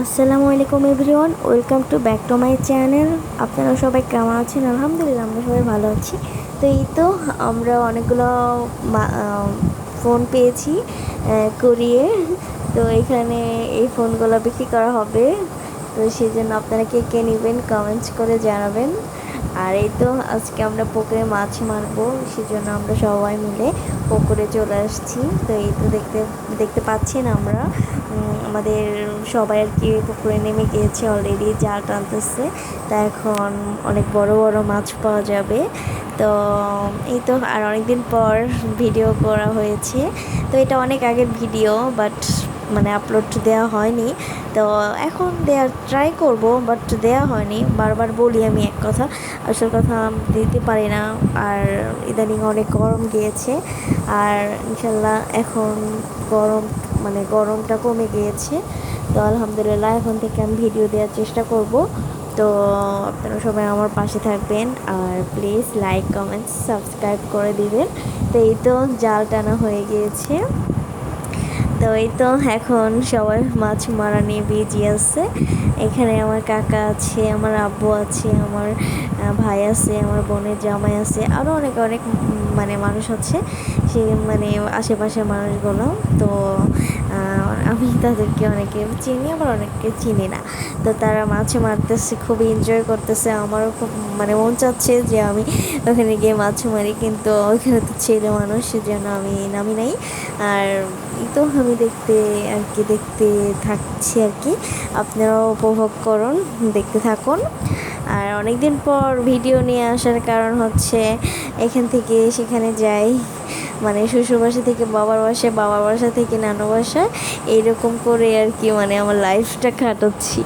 আসসালামু আলাইকুম everyone, welcome to back to my channel. আপনারা সবাই কেমন আছেন? আলহামদুলিল্লাহ, আমরা সবাই ভালো আছি। তো এই তো, আমরা অনেকগুলো ফোন পেয়েছি কুড়িয়ে তো এখানে এই ফোনগুলো বিক্রি করা হবে। তো সেই জন্য আপনারা কে কে নেবেন কমেন্টস করে জানাবেন। আর এই তো আজকে আমরা পুকুরে মাছ মারবো, সেজন্য আমরা সবাই মিলে পুকুরে চলে আসছি। তো এই তো দেখতে দেখতে পাচ্ছেন আমরা আমাদের সবাই আর কি পুকুরে নেমে গিয়েছে অলরেডি জাল টানতেছে। তা এখন অনেক বড় বড় মাছ পাওয়া যাবে। তো, এই তো আর অনেকদিন পর ভিডিও করা হয়েছে। তো এটা অনেক আগের ভিডিও বাট মানে আপলোড দেওয়া হয়নি। তো এখন দেওয়ার ট্রাই করব বাট দেওয়া হয়নি। বারবার বলি আমি এক কথা, আসল কথা দিতে পারি না। আর ইদানিং অনেক গরম গিয়েছে, আর ইনশাল্লাহ এখন গরম মানে গরমটা কমে গিয়েছে। তো আলহামদুলিল্লাহ, এখন থেকে আমি ভিডিও দেওয়ার চেষ্টা করব। তো আপনারা সবাই আমার পাশে থাকবেন, আর প্লিজ লাইক কমেন্ট সাবস্ক্রাইব করে দিবেন। তো এই তো জাল টানা হয়ে গিয়েছে। তো এই তো এখন সবাই মাছ মারা নিয়ে বিজি আছে। এখানে আমার কাকা আছে, আমার আব্বু আছে, আমার ভাই আছে, আমার বোনের জামাই আছে আরও অনেক অনেক মানে মানুষ আছে। সে মানে আশেপাশের মানুষগুলো তো আমি তাদেরকে অনেকে চিনি, আবার অনেককে চিনি না। তো তারা মাছ মারতেছে খুব এনজয় করতেছে, আমারও খুব মানে মন চাচ্ছে যে আমি ওখানে গিয়ে মাছ মারি, কিন্তু ওখানে তো ছেলে মানুষ, সেজন্য আমি নামি নাই। আর তো আমি দেখতে আর কি, দেখতে থাকছি আর কি। আপনারাও উপভোগ করুন, দেখতে থাকুন। আর অনেক দিন পর ভিডিও নিয়ে আসার কারণ হচ্ছে এখান থেকে সেখানে যাই। মানে শ্বশুর বাসা থেকে বাবার বাসায় বাবার বাসা থেকে নানু বাসায় এইরকম করে আর কি মানে আমার লাইফটা কাটাচ্ছি।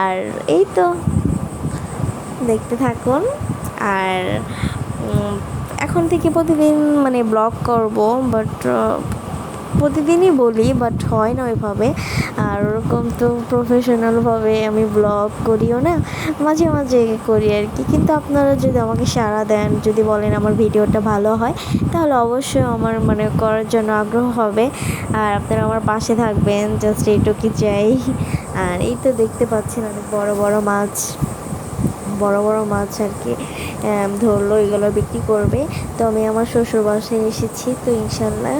আর এই তো, দেখতে থাকুন। আর এখন থেকে প্রতিদিন মানে ব্লগ করব বাট প্রতিদিনই বলি বাট হয় না ওইভাবে। আর ওরকম তো প্রফেশনালভাবে আমি ব্লগ করিও না, মাঝে মাঝে করি আর কি। কিন্তু আপনারা যদি আমাকে সাড়া দেন, যদি বলেন আমার ভিডিওটা ভালো হয়, তাহলে অবশ্যই আমার মানে করার জন্য আগ্রহ হবে। আর আপনারা আমার পাশে থাকবেন জাস্ট এইটুকুই চাই। আর এই তো দেখতে পাচ্ছেন অনেক বড় বড় মাছ। বড় বড় মাছ আর কি ধরলো, এগুলো বিক্রি করবে। তো আমি আমার শ্বশুর বাসায় এসেছি, তো ইনশাল্লাহ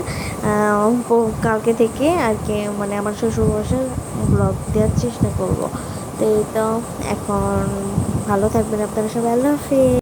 কালকে থেকে আর কি মানে আমার শ্বশুর বাসায় ব্লগ দেওয়ার চেষ্টা করব। তো এই তো, এখন ভালো থাকবেন আপনারা সবাই, আল্লাহ হাফিজ।